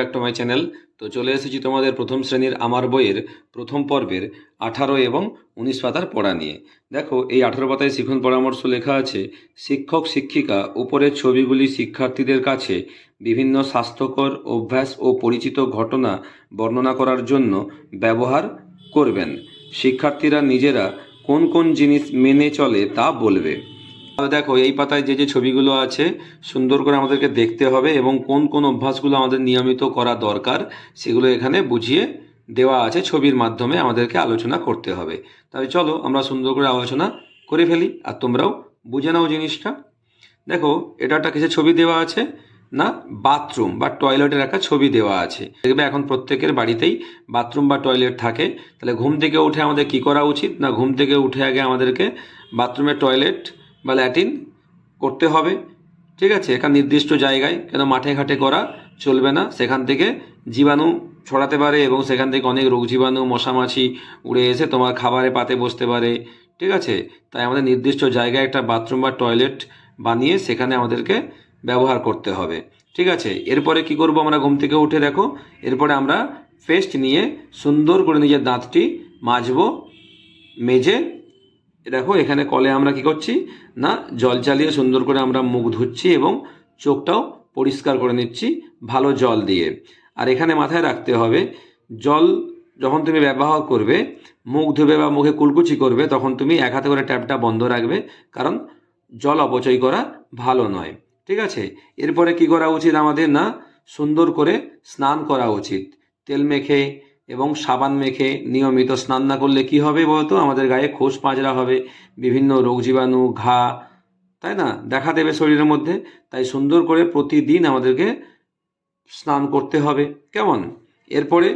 Back to my channel. তো চলে এসেছি তোমাদের প্রথম শ্রেণির আমার বইয়ের প্রথম পর্বের আঠারো এবং উনিশ পাতার পড়া নিয়ে। দেখো, এই আঠারো পাতায় শিখন পরামর্শ লেখা আছে, শিক্ষক, শিক্ষিকা, উপরের ছবিগুলি শিক্ষার্থীদের কাছে বিভিন্ন স্বাস্থ্যকর অভ্যাস ও পরিচিত ঘটনা বর্ণনা করার জন্য ব্যবহার করবেন। শিক্ষার্থীরা নিজেরা কোন কোন জিনিস মেনে চলে তা বলবে। দেখো, এই পাতায় যে যে ছবিগুলো আছে, সুন্দর করে আমাদেরকে দেখতে হবে এবং কোন কোন অভ্যাসগুলো আমাদের নিয়মিত করা দরকার, সেগুলো এখানে বুঝিয়ে দেওয়া আছে, ছবির মাধ্যমে আমাদেরকে আলোচনা করতে হবে। তাহলে চলো, আমরা সুন্দর করে আলোচনা করে ফেলি, আর তোমরাও বুঝে নাও জিনিসটা। দেখো, এটা একটা কিছু ছবি দেওয়া আছে? না, বাথরুম বা টয়লেটের একটা ছবি দেওয়া আছে। দেখবে এখন প্রত্যেকের বাড়িতেই বাথরুম বা টয়লেট থাকে। তাহলে ঘুম থেকে উঠে আমাদের কি করা উচিত? না, ঘুম থেকে উঠে আগে আমাদেরকে বাথরুমের টয়লেট বা ল্যাটিন করতে হবে, ঠিক আছে? একটা নির্দিষ্ট জায়গায় কেন মাঠে ঘাটে করা চলবে না। সেখান থেকে জীবাণু ছড়াতে পারে এবং সেখান থেকে অনেক রোগ জীবাণু, মশামাছি উড়ে এসে তোমার খাবারে পাতে বসতে পারে, ঠিক আছে? তাই আমাদের নির্দিষ্ট জায়গায় একটা বাথরুম বা টয়লেট বানিয়ে সেখানে আমাদেরকে ব্যবহার করতে হবে, ঠিক আছে? এরপরে কি করব আমরা ঘুম থেকে উঠে? দেখো, এরপরে আমরা পেস্ট নিয়ে সুন্দর করে নিজের দাঁতটি মাজবো, মেজে দেখো, এখানে কলে আমরা কি করছি? না, জল চালিয়ে সুন্দর করে আমরা মুখ ধুচ্ছি এবং চোখটাও পরিষ্কার করে নিচ্ছি ভালো জল দিয়ে। আর এখানে মাথায় রাখতে হবে, জল যখন তুমি ব্যবহার করবে, মুখ ধুবে বা মুখে কুলকুচি করবে, তখন তুমি এক হাতে করে ট্যাপটা বন্ধ রাখবে, কারণ জল অপচয় করা ভালো নয়। ঠিক আছে? এরপরে কি করা উচিত আমাদের? না, সুন্দর করে স্নান করা উচিত। তেল মেখে এবং সাবান মেখে নিয়মিত স্নান না করলে কি হবে বলতো? আমাদের গায়ে খোস পাঁজরা হবে, বিভিন্ন রোগ জীবাণু, ঘা, তাই না? দেখা দেবে শরীরের মধ্যে। তাই সুন্দর করে প্রতিদিন আমাদেরকে স্নান করতে হবে। কেমন? এরপরে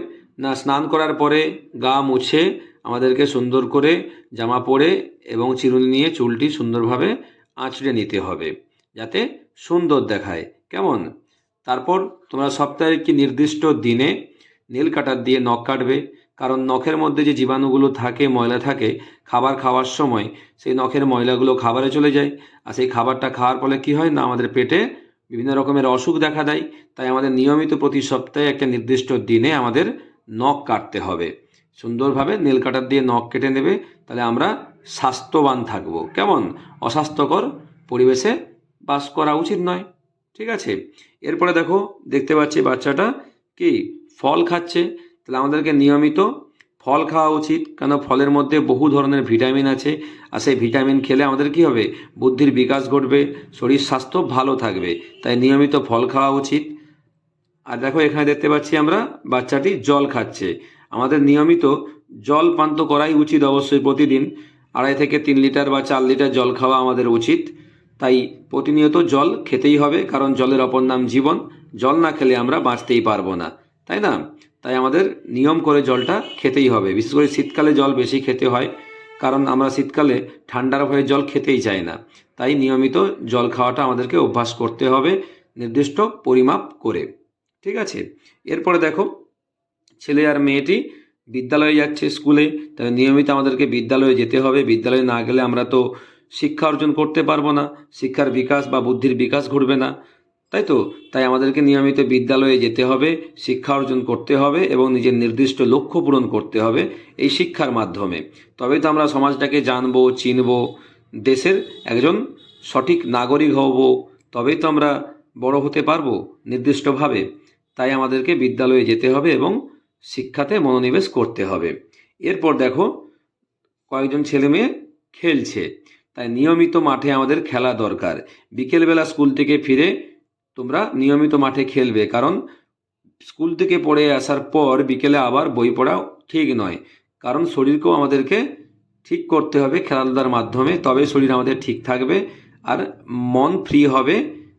না, স্নান করার পরে গা মুছে আমাদেরকে সুন্দর করে জামা পরে এবং চিরুনি নিয়ে চুলটি সুন্দরভাবে আঁচড়ে নিতে হবে, যাতে সুন্দর দেখায়। কেমন? তারপর তোমরা সপ্তাহে কি নির্দিষ্ট দিনে নীল কাটার দিয়ে নখ কাটবে। কারণ নখের মধ্যে যে জীবাণুগুলো থাকে, ময়লা থাকে, খাবার খাওয়ার সময় সেই নখের ময়লাগুলো খাবারে চলে যায়। আর সেই খাবারটা খাওয়ার ফলে কি হয় না, আমাদের পেটে বিভিন্ন রকমের অসুখ দেখা দেয়। তাই আমাদের নিয়মিত প্রতি সপ্তাহে একটা নির্দিষ্ট দিনে আমাদের নখ কাটতে হবে। সুন্দরভাবে নীল কাটার দিয়ে নখ কেটে নেবে, তাহলে আমরা স্বাস্থ্যবান থাকব। কেমন? অস্বাস্থ্যকর পরিবেশে বাস করা উচিত নয়। ঠিক আছে? এরপরে দেখো, দেখতে পাচ্ছি বাচ্চাটা কি? ফল খাচ্ছে। তাহলে আমাদেরকে নিয়মিত ফল খাওয়া উচিত। কেন ফলের মধ্যে বহু ধরনের ভিটামিন আছে। আর সেই ভিটামিন খেলে আমাদের কি হবে? বুদ্ধির বিকাশ ঘটবে। শরীর স্বাস্থ্য ভালো থাকবে। তাই নিয়মিত ফল খাওয়া উচিত। আর দেখো, এখানে দেখতে পাচ্ছি আমরা বাচ্চাটি জল খাচ্ছে। আমাদের নিয়মিত জল পান তো করাই উচিত অবশ্যই প্রতিদিন। আড়াই থেকে তিন লিটার বা চার লিটার জল খাওয়া আমাদের উচিত। তাই প্রতিনিয়ত জল খেতেই হবে। কারণ জলের অপর নাম জীবন। জল না খেলে আমরা বাঁচতেই পারব না, তাই না? তাই আমাদের নিয়ম করে জলটা খেতেই হবে। বিশেষ করে শীতকালে জল বেশি খেতে হয়, কারণ আমরা শীতকালে ঠান্ডার ভয়ে জল খেতেই চাই না। তাই নিয়মিত জল খাওয়াটা আমাদেরকে অভ্যাস করতে হবে নির্দিষ্ট পরিমাপ করে। ঠিক আছে? এরপরে দেখো, ছেলে আর মেয়েটি বিদ্যালয়ে যাচ্ছে স্কুলে, তাই নিয়মিত আমাদেরকে বিদ্যালয়ে যেতে হবে। বিদ্যালয়ে না গেলে আমরা তো শিক্ষা অর্জন করতে পারব না। শিক্ষার বিকাশ বা বুদ্ধির বিকাশ ঘটবে না। তাই তো? তাই আমাদেরকে নিয়মিত বিদ্যালয়ে যেতে হবে, শিক্ষা অর্জন করতে হবে এবং নিজের নির্দিষ্ট লক্ষ্য পূরণ করতে হবে এই শিক্ষার মাধ্যমে। তবেই তো আমরা সমাজটাকে জানব, চিনব, দেশের একজন সঠিক নাগরিক হব। তবেই তো আমরা বড় হতে পারব নির্দিষ্টভাবে। তাই আমাদেরকে বিদ্যালয়ে যেতে হবে এবং শিক্ষাতে মনোনিবেশ করতে হবে। এরপর দেখো, কয়েকজন ছেলে মেয়ে খেলছে। তাই নিয়মিত মাঠে আমাদের খেলা দরকার। বিকেলবেলা স্কুল থেকে ফিরে তোমরা নিয়মিত মাঠে খেলবে, কারণ স্কুল থেকে পড়ে আসার পর বিকেলে আবার বই পড়া ঠিক নয়। কারণ শরীরকেও আমাদেরকে ঠিক করতে হবে খেলাধুলার মাধ্যমে, তবে শরীর আমাদের ঠিক থাকবে। আর মন ফ্রি হবে,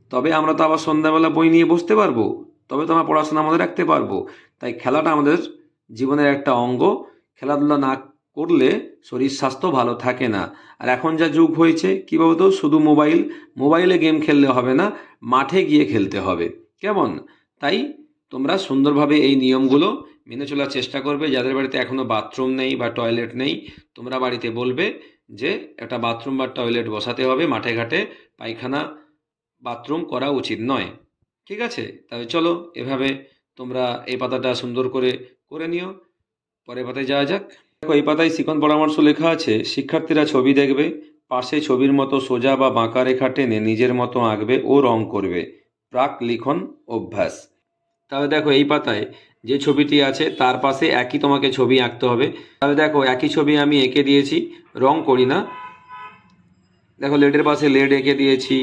তবে আমরা তো আবার সন্ধ্যাবেলা বই নিয়ে বসতে পারব, তবে তো আমরা পড়াশোনা আমাদের রাখতে পারব। তাই খেলাটা আমাদের জীবনের একটা অঙ্গ। খেলাধুলা না করলে শরীর স্বাস্থ্য ভালো থাকে না। আর এখন যা যুগ হয়েছে, কী বলতো? শুধু মোবাইল, মোবাইলে গেম খেললে হবে না, মাঠে গিয়ে খেলতে হবে। কেমন? তাই তোমরা সুন্দরভাবে এই নিয়মগুলো মেনে চলার চেষ্টা করবে। যাদের বাড়িতে এখনও বাথরুম নেই বা টয়লেট নেই, তোমরা বাড়িতে বলবে যে, একটা বাথরুম বা টয়লেট বসাতে হবে, মাঠে ঘাটে পায়খানা বাথরুম করা উচিত নয়। ঠিক আছে? তাহলে চলো, এভাবে তোমরা এই পাতাটা সুন্দর করে করে নিও। পরের পাতায় যাওয়া যাক। দেখো, এই পাতায় শিখন পরামর্শ লেখা আছে, শিক্ষার্থীরা ছবি দেখবে, পাশে ছবির মতো সোজা বা বাঁকা রেখা টেনে নিজের মতো আঁকবে ও রং করবে। প্রাক লিখন অভ্যাস। তাহলে দেখো, এই পাতায় যে ছবিটি আছে, তার পাশে একই তোমাকে ছবি আঁকতে হবে। তাহলে দেখো, একই ছবি আমি এঁকে দিয়েছি, রং করি না। দেখো, লেডের পাশে লেড এঁকে দিয়েছি,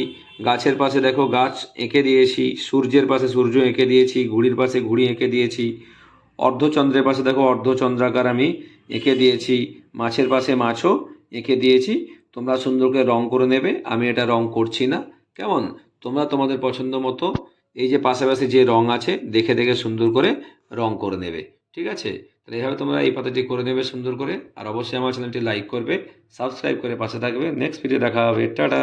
গাছের পাশে দেখো গাছ এঁকে দিয়েছি, সূর্যের পাশে সূর্য এঁকে দিয়েছি ঘুড়ির পাশে ঘুড়ি এঁকে দিয়েছি, অর্ধচন্দ্রের পাশে দেখো অর্ধচন্দ্রাকার আমি এঁকে দিয়েছি মাছের পাশে মাছও এঁকে দিয়েছি। তোমরা সুন্দর করে রং করে নেবে। আমি এটা রং করছি না। কেমন? তোমরা তোমাদের পছন্দ মতো এই যে পাশাপাশি যে রং আছে, দেখে দেখে সুন্দর করে রং করে নেবে। ঠিক আছে? তাহলে এইভাবে তোমরা এই পাতাটি করে নেবে সুন্দর করে। আর অবশ্যই আমার চ্যানেলটি লাইক করবে, সাবস্ক্রাইব করে পাশে থাকবে। নেক্সট ভিডিও দেখা হবে। টাটা!